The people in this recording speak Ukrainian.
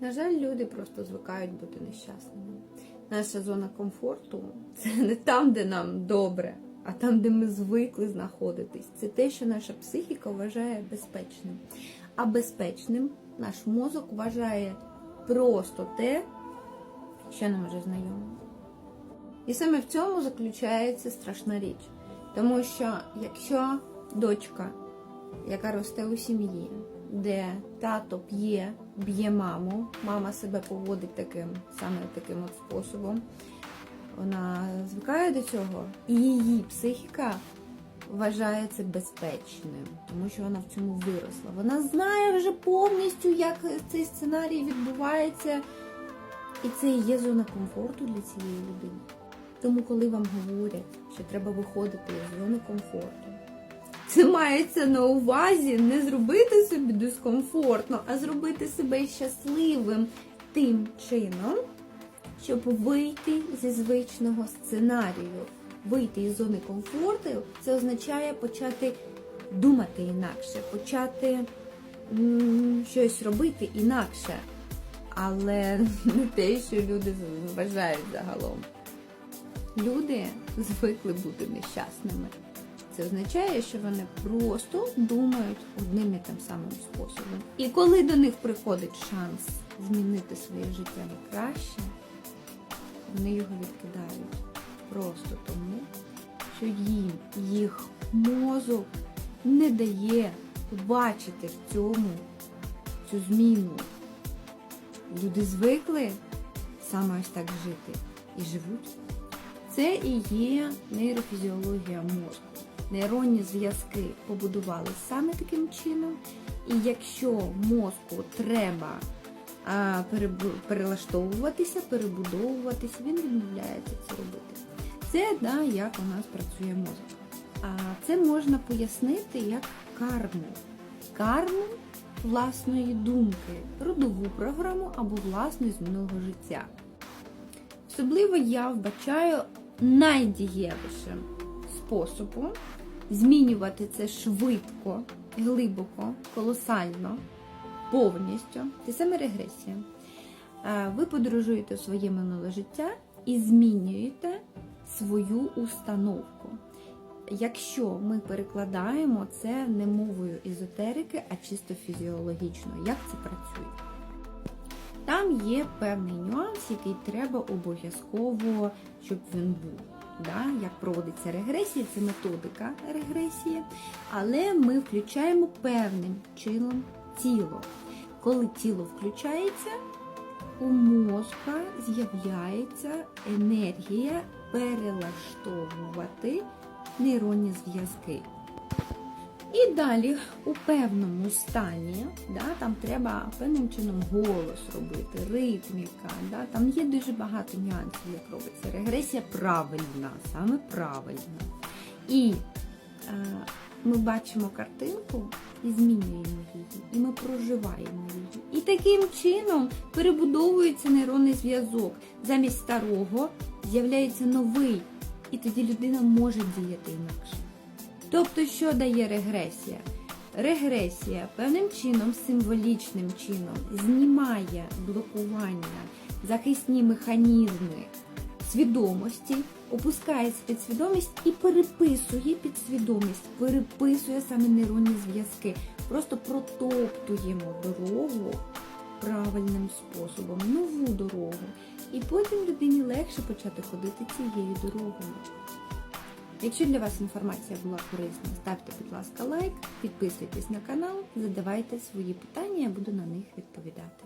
На жаль, люди просто звикають бути нещасними. Наша зона комфорту це не там, де нам добре, а там, де ми звикли знаходитись. Це те, що наша психіка вважає безпечним. А безпечним наш мозок вважає просто те, що нам вже знайомо. І саме в цьому заключається страшна річ. Тому що якщо дочка, яка росте у сім'ї, де тато п'є, б'є маму, мама себе поводить таким саме таким от способом, вона звикає до цього, і її психіка вважає це безпечним, тому що вона в цьому виросла. Вона знає вже повністю, як цей сценарій відбувається, і це є зона комфорту для цієї людини. Тому, коли вам говорять, що треба виходити з зони комфорту, це мається на увазі не зробити собі дискомфортно, а зробити себе щасливим тим чином, щоб вийти зі звичного сценарію. Вийти із зони комфорту це означає почати думати інакше, почати щось робити інакше, але не те, що люди вважають загалом. Люди звикли бути нещасними. Це означає, що вони просто думають одним і тим самим способом. І коли до них приходить шанс змінити своє життя на краще, вони його відкидають просто тому, що їм їх мозок не дає побачити в цьому цю зміну. Люди звикли саме ось так жити і живуть. Це і є нейрофізіологія мозку. Нейронні зв'язки побудували саме таким чином. І якщо мозку треба а, перелаштовуватися, перебудовуватися, він відмовляється це робити. Це да, як у нас працює мозок. А це можна пояснити як карму. Карму власної думки, родову програму або власну з минулого життя. Особливо я вбачаю найдієвішим способом змінювати це швидко, глибоко, колосально, повністю. Це саме регресія. Е, Ви подорожуєте у своє минуле життя і змінюєте свою установку. Якщо ми перекладаємо це не мовою езотерики, а чисто фізіологічно, як це працює? Там є певний нюанс, який треба обов'язково, щоб він був. Да? Як проводиться регресія, це методика регресії, але ми включаємо певним чином тіло. Коли тіло включається, у мозка з'являється енергія перелаштовувати нейронні зв'язки. І далі у певному стані, да, там треба певним чином голос робити, ритміка, да, там є дуже багато нюансів, як робиться. Регресія правильна, саме правильна. І е, ми бачимо картинку і змінюємо її, і ми проживаємо її. І таким чином перебудовується нейронний зв'язок. Замість старого з'являється новий, і тоді людина може діяти інакше. Тобто, що дає регресія? Регресія певним чином, символічним чином, знімає блокування, захисні механізми свідомості, опускається підсвідомість і переписує підсвідомість, переписує саме нейронні зв'язки. Просто протоптуємо дорогу правильним способом, нову дорогу. І потім людині легше почати ходити цією дорогою. Якщо для вас інформація була корисна, ставте, будь ласка, лайк, підписуйтесь на канал, задавайте свої питання, я буду на них відповідати.